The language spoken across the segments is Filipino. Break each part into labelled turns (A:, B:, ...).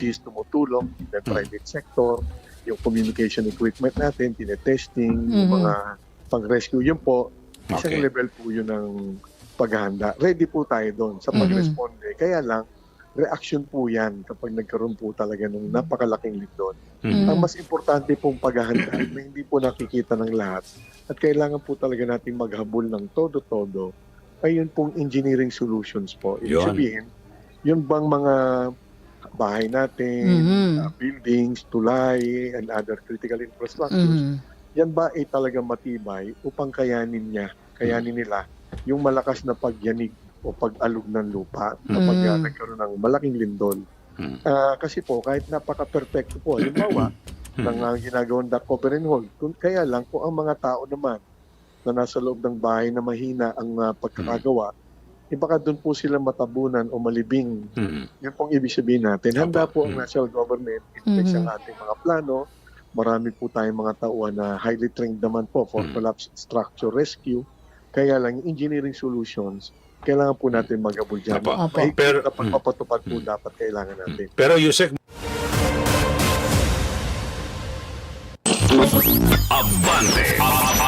A: is tumutulong, the private sector, yung communication equipment natin, tinetesting, yung
B: Mhm.
A: mga pang-rescue, yun po, isang
C: Okay.
A: level po yun ng paghahanda. Ready po tayo doon sa
B: Mhm.
A: pag-responde. Kaya lang, reaction po yan kapag nagkaroon po talaga ng napakalaking lindol.
C: Mm.
A: Ang mas importante pong paghahanda na hindi po nakikita ng lahat at kailangan po talaga natin maghabol ng todo-todo ay yun pong engineering solutions po. Ibig
C: Yun.
A: sabihin, yun bang mga bahay natin,
B: Mhm.
A: uh, buildings, tulay, and other critical infrastructures,
B: Mhm.
A: yan ba ay talagang matibay upang kayanin niya, kayanin nila yung malakas na pagyanig o pag-alog ng lupa kapag uh,
B: Mm.
A: nagkaroon ng malaking lindol.
C: Mm.
A: Ah, kasi po, kahit napaka-perfecto po, halimbawa, ng uh, ginagawang duck cover and hold, kung, kaya lang kung ang mga tao naman na nasa loob ng bahay na mahina ang uh, pagkakagawa, eh baka doon po sila matabunan o malibing.
C: Mm.
A: Yun pong ibig sabihin natin. Handa po ang
C: Mm.
A: national government in place
B: Mhm.
A: ang ating mga plano. Marami po tayong mga tauhan na highly trained naman po for
C: Mm.
A: collapse structure rescue. Kaya lang, yung engineering solutions, kailangan po natin mag-abol dyan.
C: Opo.
B: Opo.
A: Mahigpit
C: Pero-
A: na pagpapatupad po
C: Mm.
A: dapat kailangan natin.
C: Pero Yusek,
D: Abante, Abante,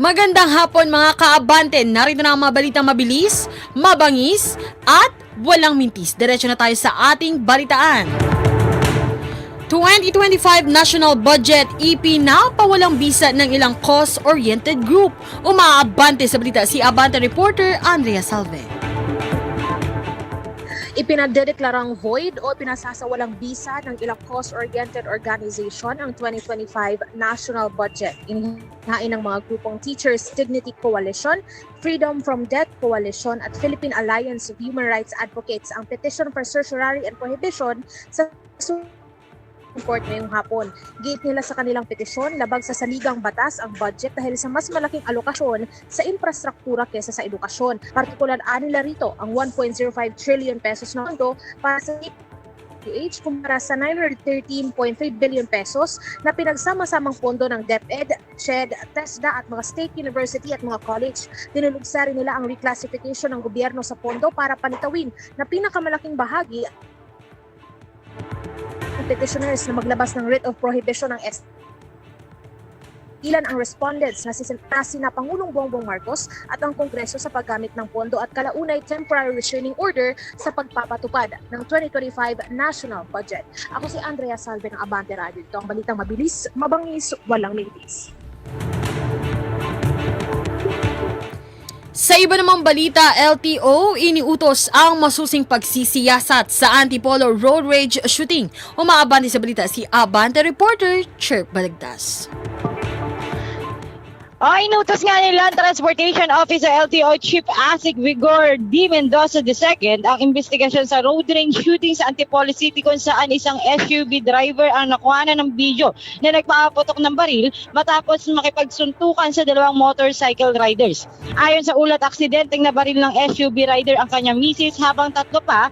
B: Magandang hapon mga kaabante. Narito na ang mga balitang mabilis, mabangis, at walang mintis. Diretso na tayo sa ating balitaan. 2025 National Budget EP na pawalang bisa ng ilang cost-oriented group. Umaabante sa balita si Abante reporter Andrea Salve.
E: Ipinadedeklarang void o pinasasawalang bisa ng ilang cost-oriented organization ang 2025 national budget. Inihain ng mga grupong Teachers Dignity Coalition, Freedom from Debt Coalition at Philippine Alliance of Human Rights Advocates ang petition for certiorari and prohibition sa Court ngayong hapon. Gate nila sa kanilang petisyon, labag sa saligang batas ang budget dahil sa mas malaking alokasyon sa infrastruktura kesa sa edukasyon. Partikular nila rito ang 1.05 trillion pesos na pondo para sa PH kumpara sa 913.3 billion pesos na pinagsama-samang pondo ng DepEd, CHED, TESDA at mga state university at mga college. Dinulugsa rin nila ang reclassification ng gobyerno sa pondo para panitawin na pinakamalaking bahagi petitioners na maglabas ng writ of prohibition ng S Ilan ang respondents na si, na sina Pangulong Bongbong Marcos at ang Kongreso sa paggamit ng pondo at kalaunay temporary restraining order sa pagpapatupad ng 2025 national budget. Ako si Andrea Salve ng Abante Radio. Ito ang balitang mabilis, mabangis, walang mintis.
B: Sa iba namang balita, LTO iniutos ang masusing pagsisiyasat sa Antipolo Road Rage shooting. Umaabante sa balita si Abante reporter Chirp Balagtas.
F: O, inutos nga ni Land Transportation Officer LTO Chief Asik Vigor D. Mendoza II ang investigasyon sa road range shooting sa Antipolo City kung saan isang SUV driver ang nakuhanan ng video na nagpaapotok ng baril matapos makipagsuntukan sa dalawang motorcycle riders. Ayon sa ulat, aksidenteng na baril ng SUV rider ang kanyang misis habang tatlo pa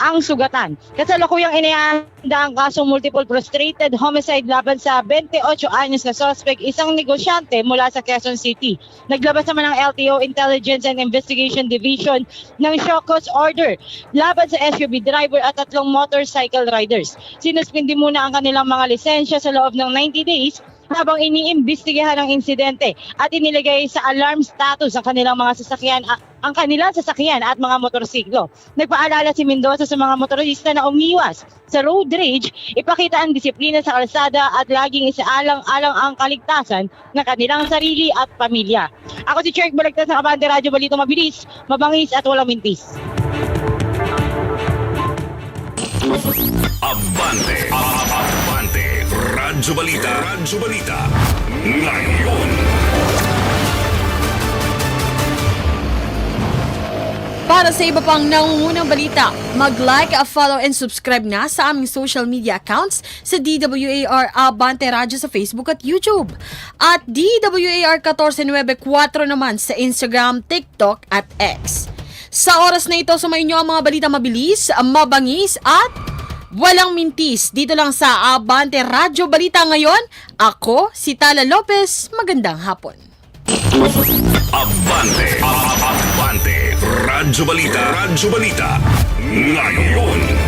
F: ang sugatan. Kasalukuyang inihanda ang kasong multiple frustrated homicide laban sa 28 anyos na suspect, isang negosyante mula sa Quezon City. Naglabas naman ang LTO Intelligence and Investigation Division ng cause order laban sa SUV driver at tatlong motorcycle riders. Sinuspindi muna ang kanilang mga lisensya sa loob ng 90 days habang iniimbestigahan ang insidente at inilagay sa alarm status ang kanilang mga sasakyan ang kanilang sasakyan at mga motorsiklo. Nagpaalala si Mendoza sa mga motorista na umiwas sa road rage, ipakita ang disiplina sa kalsada at laging isaalang-alang ang kaligtasan ng kanilang sarili at pamilya. Ako si Cherk Balagtas ng Abante Radyo Balito Mabilis, Mabangis at Walang Mintis.
D: Abante, Abante, Radyo Balita, Radyo Balita, ngayon.
B: Para sa iba pang nangungunang balita, mag-like, follow, and subscribe na sa aming social media accounts sa DWAR Abante Radyo sa Facebook at YouTube. At DWAR 1494 naman sa Instagram, TikTok at X. Sa oras na ito, sumayin nyo ang mga balita mabilis, mabangis at walang mintis. Dito lang sa Abante Radyo Balita ngayon. Ako, si Tala Lopez. Magandang hapon.
D: Abante. Abante. Radyo Balita. Radyo Balita. Ngayon.